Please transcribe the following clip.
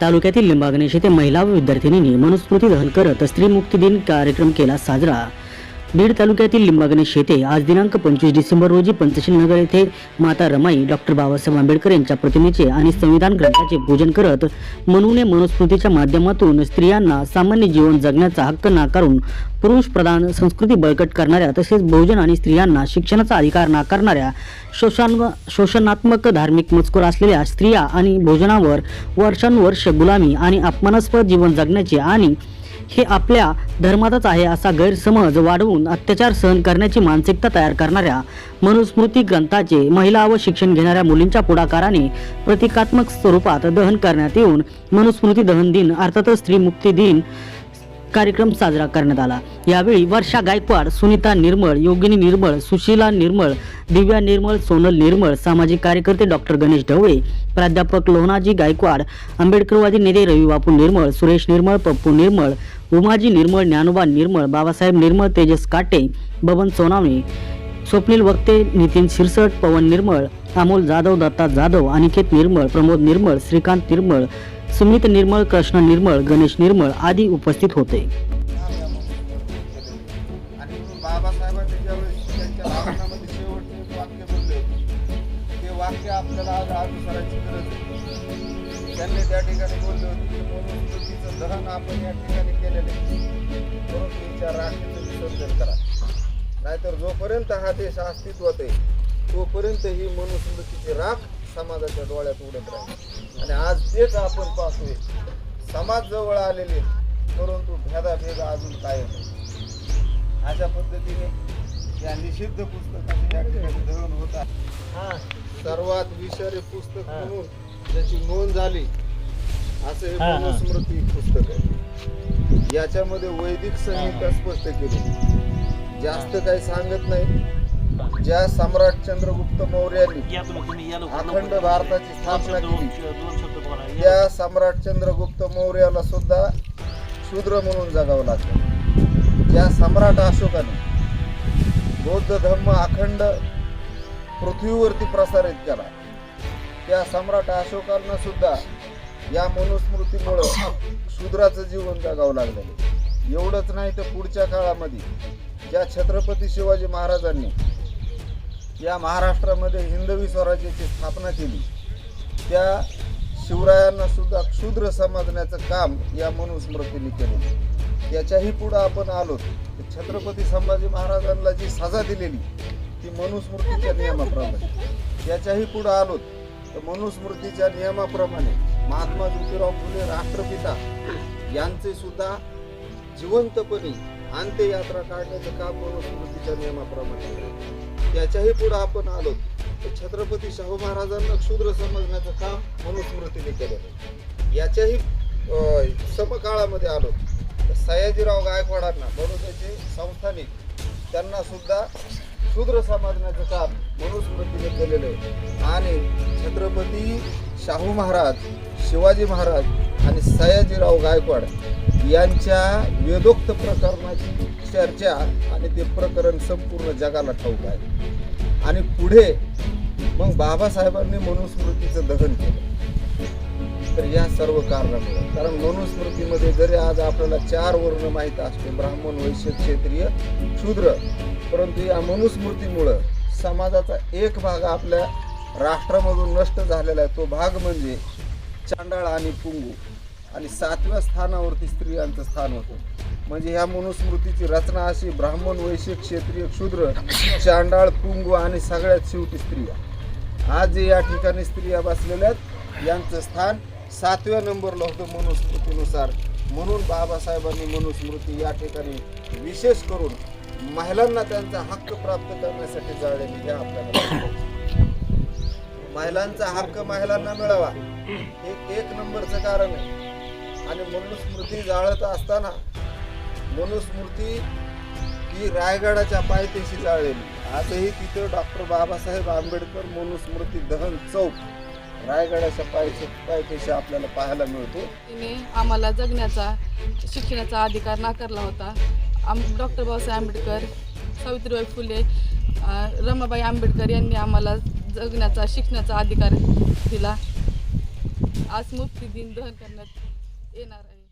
तालुक्यातील लिंबागणेश येथे महिला व विद्यार्थिनींनी मनुस्मृती दहन करत स्त्रीमुक्ती दिन कार्यक्रम केला साजरा. बीड तालुक्यातील लिंबागणेश येथे आज दिनांक पंचवीस डिसेंबर रोजी पंचशील नगर येथे माता रमाई डॉक्टर बाबासाहेब आंबेडकर यांच्या प्रतिमेचे आणि संविधान ग्रंथाचे पूजन करत मनूने मनुस्मृतीच्या माध्यमातून स्त्रियांना सामान्य जीवन जगण्याचा हक्क नाकारून पुरुष प्रधान संस्कृती बळकट करणाऱ्या तसेच बहुजन आणि स्त्रियांना शिक्षणाचा अधिकार नाकारणाऱ्या शोषण शोषणात्मक धार्मिक मजकूर असलेल्या स्त्रिया आणि भोजनावर वर्षानुवर्ष गुलामी आणि अपमानास्पद जीवन जगण्याचे आणि हे आपल्या धर्मातच आहे असा गैरसमज वाढवून अत्याचार सहन करण्याची मानसिकता तयार करणाऱ्या मनुस्मृती ग्रंथाचे महिला व शिक्षण घेणाऱ्या मुलींच्या पुढाकाराने प्रतिकात्मक स्वरूपात दहन करण्यात येऊन मनुस्मृती दहन दिन अर्थातच स्त्री मुक्ती दिन कार्यक्रम साजरा करण्यात आला. यावेळी वर्षा गायकवाड सुनीता निर्मळ योगिनी निर्मळ सुशीला निर्मळ दिव्या निर्मळ सोनल निर्मळ सामाजिक कार्यकर्ते डॉक्टर गणेश ढवळे प्राध्यापक लोहनाजी गायकवाड आंबेडकरवादी नेते रवी बापू निर्मळ सुरेश निर्मळ पप्पू निर्मळ उमाजी निर्मळ ज्ञानोबा निर्मळ बाबासाहेब निर्मळ तेजस काटे बबन सोनावणे स्वप्नील वक्ते नितीन शिरसट पवन निर्मळ अमोल जाधव दत्ता जाधव अनिकेत निर्मळ प्रमोद निर्मळ श्रीकांत निर्मळ सुमित निर्मळ कृष्ण निर्मळ गणेश निर्मळ आदी उपस्थित होते. आणि म्हणून बाबासाहेबांनी ज्यावेळेस त्यांच्या भाषणामध्ये शेवटचे वाक्य बोलले होते ते वाक्य आपल्याला आज अनुसरायची गरज आहे. त्यांनी त्या ठिकाणी बोलले होते की मनुस्मृतीचं दहन आपण या ठिकाणी केलेलं आहे. परंतु हिच्या राखेचं विसर्जन करा. नाहीतर जोपर्यंत हा देश अस्तित्वात आहे तोपर्यंत ही मनुस्मृतीची राख समाजाच्या डोळ्यात उडत राहील. आणि तेच आपण पाहतोय. समाज जवळ आलेले परंतु भेदाभेद अजून कायम अशा पद्धतीने या निषिद्ध पुस्तकाचे या ठिकाणी धरण होत आहे. सर्वात विषारी पुस्तक म्हणून ज्याची नोंद झाली असं हे मनुस्मृती पुस्तक आहे. याच्यामध्ये वैदिक संहिता स्पष्ट केली. जास्त काही सांगत नाही. ज्या सम्राट चंद्रगुप्त मौर्यांनी अखंड भारताची स्थापना केली. या सम्राट चंद्रगुप्त मौर्याला सुद्धा शूद्र म्हणून जगावं लागलं या सम्राट अशोकाने बौद्ध धर्म अखंड पृथ्वीवरती प्रसारित केला. त्या सम्राट अशोकांना सुद्धा या मनुस्मृतीमुळं शूद्राचं जीवन जगावं लागलं एवढंच नाही तर पुढच्या काळामध्ये ज्या छत्रपती शिवाजी महाराजांनी या महाराष्ट्रामध्ये हिंदवी स्वराज्याची स्थापना केली त्या शिवरायांना सुद्धा क्षुद्र समजण्याचं काम या मनुस्मृतीने केले याच्याही पुढं आपण आलो छत्रपती संभाजी महाराजांना जी सजा दिलेली ती मनुस्मृतीच्या नियमाप्रमाणे. याच्याही पुढं आलो तर मनुस्मृतीच्या नियमाप्रमाणे महात्मा ज्योतिराव फुले राष्ट्रपिता यांचे सुद्धा जिवंतपणे अंत्ययात्रा काढण्याचं काम मनुस्मृतीच्या नियमाप्रमाणे याच्याही त्याच्याही आपण आलो तर छत्रपती शाहू महाराजांना क्षुद्र समजण्याचं काम मनुस्मृतीने केलेलं याच्याही समकाळामध्ये आलो. तर सयाजीराव गायकवाडांना बडोद्याचे संस्थानिक त्यांना सुद्धा शूद्र समजण्याचं काम मनुस्मृतीने केलेलं आहे. आणि छत्रपती शाहू महाराज शिवाजी महाराज आणि सयाजीराव गायकवाड यांच्या वेदोक्त प्रकरणाची चर्चा आणि ते प्रकरण संपूर्ण जगाला ठाऊक आहे. आणि पुढे मग बाबासाहेबांनी मनुस्मृतीचं दहन केलं. तर या सर्व कारणामुळे. कारण मनुस्मृतीमध्ये जरी आज आपल्याला चार वर्ण माहीत असते ब्राह्मण वैश्य क्षेत्रीय शूद्र परंतु या मनुस्मृतीमुळं समाजाचा एक भाग आपल्या राष्ट्रामधून नष्ट झालेला आहे. तो भाग म्हणजे चांडाळ आणि पुंगू. आणि सातव्या स्थानावरती स्त्रियांचं स्थान होतं. म्हणजे ह्या मनुस्मृतीची रचना अशी ब्राह्मण वैश्य क्षेत्रीय क्षुद्र चांडाळ पुंगू आणि सगळ्यात शेवटी स्त्रिया. आज जे या ठिकाणी स्त्रिया बसलेल्या आहेत. यांचं स्थान सातव्या नंबरला होतं मनुस्मृतीनुसार. म्हणून बाबासाहेबांनी मनुस्मृती या ठिकाणी विशेष करून महिलांना त्यांचा हक्क प्राप्त करण्यासाठी जाळलेली हे आपल्याला महिलांचा हक्क महिलांना मिळावा हे एक नंबरचं कारण आहे. आणि मनुस्मृती जाळत असताना मनुस्मृती ही रायगडाच्या पायथ्याशी जाळलेली आजही तिथं डॉक्टर बाबासाहेब आंबेडकर मनुस्मृती दहन चौक रायगडाच्या पायचे पायपेशी आपल्याला पाहायला मिळतो. तिने आम्हाला जगण्याचा शिक्षणाचा अधिकार नाकारला होता. आम डॉक्टर बाबासाहेब आंबेडकर सावित्रीबाई फुले अ, रमाबाई आंबेडकर यांनी आम्हाला जगण्याचा शिक्षणाचा अधिकार दिला. आज मुक्ती दिन दहन करण्यात येणार आहे.